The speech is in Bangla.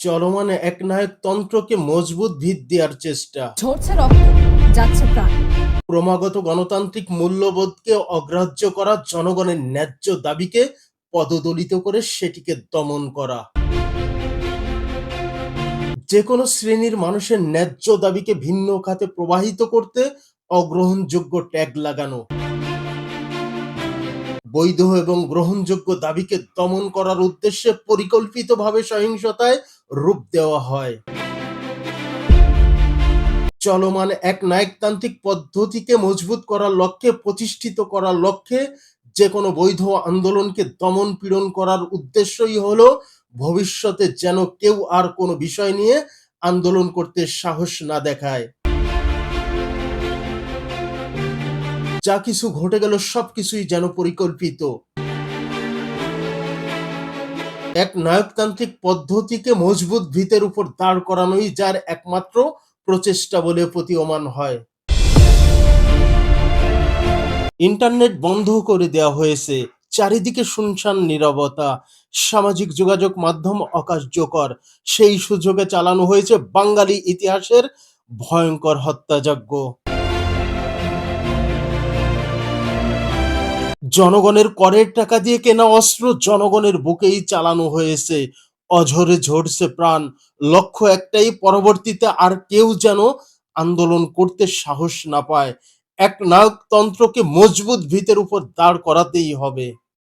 চলমান একনায়ক তন্ত্রকে মজবুত ভিত দেওয়ার চেষ্টা। ঝরছে রক্ত যাচ্ছে প্রাণ। ক্রমাগত গণতান্ত্রিক মূল্যবোধকে অগ্রাহ্য করা জনগণের ন্যায্য দাবিকে পদদলিত করে সেটিকে দমন করা। যে কোনো শ্রেণির মানুষের ন্যায্য দাবিকে ভিন্ন খাতে প্রবাহিত করতে অগ্রহণযোগ্য ট্যাগ লাগানো। বৈধ এবং গ্রহণযোগ্য দাবিকে দমন করার উদ্দেশ্যে পরিকল্পিতভাবে সহিংসতায় রূপ দেওয়া হয়। চলমান এক নায়কতান্ত্রিক পদ্ধতিকে মজবুত করার লক্ষ্যে, প্রতিষ্ঠিত করার লক্ষ্যে যে কোনো বৈধ আন্দোলনকে দমন পীড়ন করার উদ্দেশ্যই হলো ভবিষ্যতে যেন কেউ আর কোনো বিষয় নিয়ে আন্দোলন করতে সাহস না দেখায়। যা কিছু ঘটে গেল সবকিছুই যেন পরিকল্পিত। এক নায়কতান্ত্রিক পদ্ধতিকে মজবুত ভিতের উপর দাঁড় করানোই যার একমাত্র প্রচেষ্টা বলে প্রতীয়মান হয়। ইন্টারনেট বন্ধ করে দেওয়া হয়েছে। চারিদিকে শুনশান, নীরবতা, সামাজিক যোগাযোগ মাধ্যম অকার্যকর। সেই সুযোগে চালানো হয়েছে বাঙালি ইতিহাসের ভয়ঙ্কর হত্যাযজ্ঞ। জনগণের করের টাকা দিয়ে কেনা অস্ত্র জনগণের বুকেই চালানো হয়েছে। অঝরে ঝরছে প্রাণ। লক্ষ্য একটাই, পরবর্তীতে আর কেউ যেন আন্দোলন করতে সাহস না পায়। এক নায়কতন্ত্রকে মজবুত ভিতের উপর দাঁড় করাতেই হবে।